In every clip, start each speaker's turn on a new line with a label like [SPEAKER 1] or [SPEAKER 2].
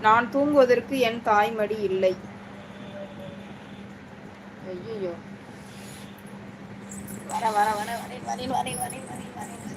[SPEAKER 1] நான் தூங்குவதற்கு என் தாய்மடி இல்லை ஐயோ வர வர வர வரேன் வரேன் வரேன் வரேன் வரேன் வரேன்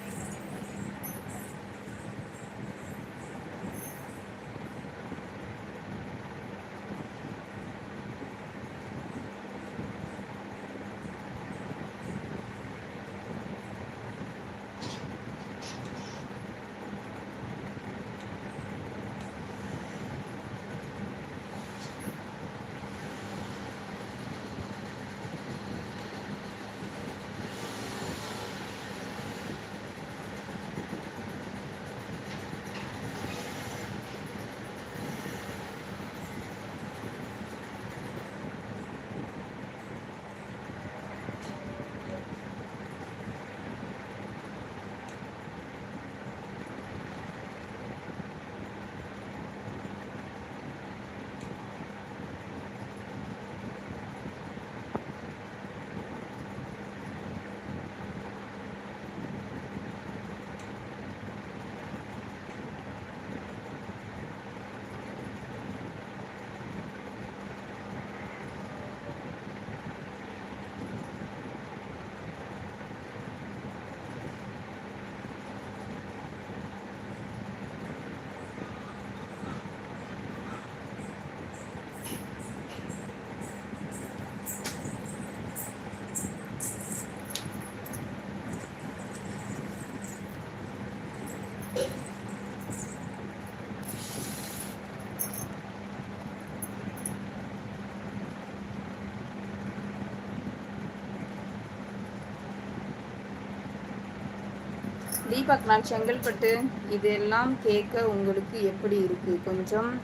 [SPEAKER 1] தீபக் நான் செங்கல்பட்டு. இதெல்லாம் கேட்க உங்களுக்கு எப்படி இருக்கு? கொஞ்சம்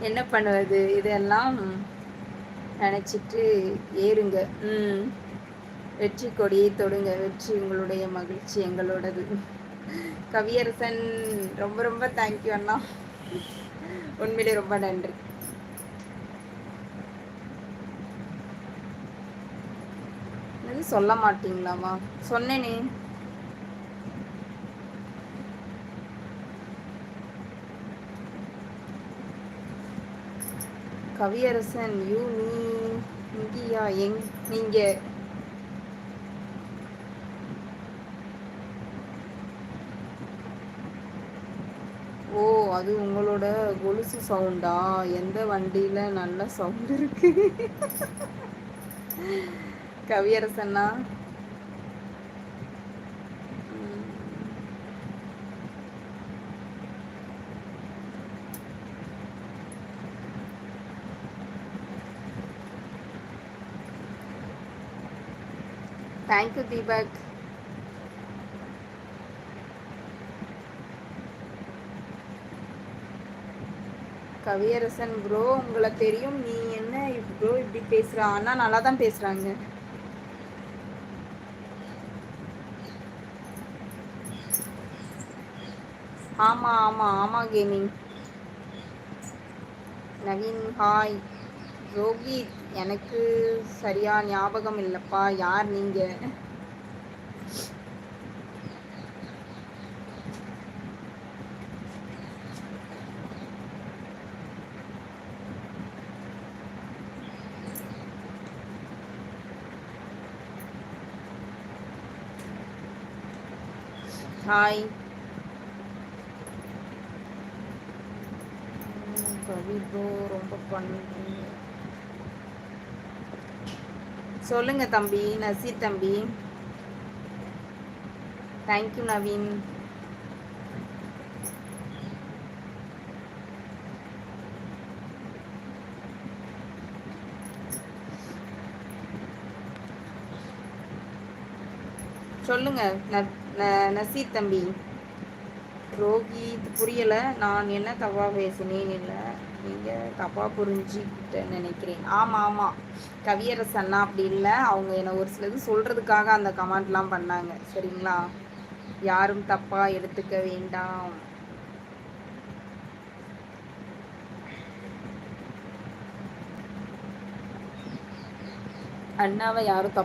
[SPEAKER 1] என்ன பண்ணுவது? இதெல்லாம் நினச்சிட்டு ஏறுங்க. ம். வெற்றி கொடியை தொடுங்க. வெற்றி உங்களுடைய மகிழ்ச்சி எங்களோடது. கவியரசன் ரொம்ப ரொம்ப தேங்க்யூ அண்ணா. உண்மையிலே ரொம்ப நன்றி. இது சொல்ல மாட்டீங்களாமா சொன்னேனே. கவியரசன் யூ நீ இங்கேயா எங் நீங்க. ஓ அது உங்களோட கொலுசு சவுண்டா? எந்த வண்டியில நல்ல சவுண்ட் இருக்கு? கவியரசன்னா thank you Deepak Kaviyarasan bro உங்களை தெரியும். நீ என்ன ப்ரோ இப்படி பேசுகிறா அண்ணா நல்லா தான் பேசுகிறாங்க ஆமா ஆமா ஆமா கேமிங் நவீன் ஹாய் ரோஹித் எனக்கு சரியா ஞாபகம் இல்லப்பா. யார் நீங்க? ஹாய் கவி ப்ரோ ரொம்ப பண்ணுறீங்க சொல்லுங்க தம்பி நசீர் தம்பி. Thank you Naveen. சொல்லுங்க நசீர் தம்பி. ரோகி புரியலை. நான் என்ன தவா பேசினேன் இல்லை. நீங்கள் தப்பாக புரிஞ்சுக்கிட்ட நினைக்கிறேன். ஆமாம் ஆமாம் அண்ணா அப்படி இல்லை. அவங்க என்னை ஒரு சிலது சொல்கிறதுக்காக அந்த கமெண்ட்லாம் பண்ணாங்க. சரிங்களா? யாரும் தப்பாக எடுத்துக்க வேண்டாம். அண்ணாவை யாரும்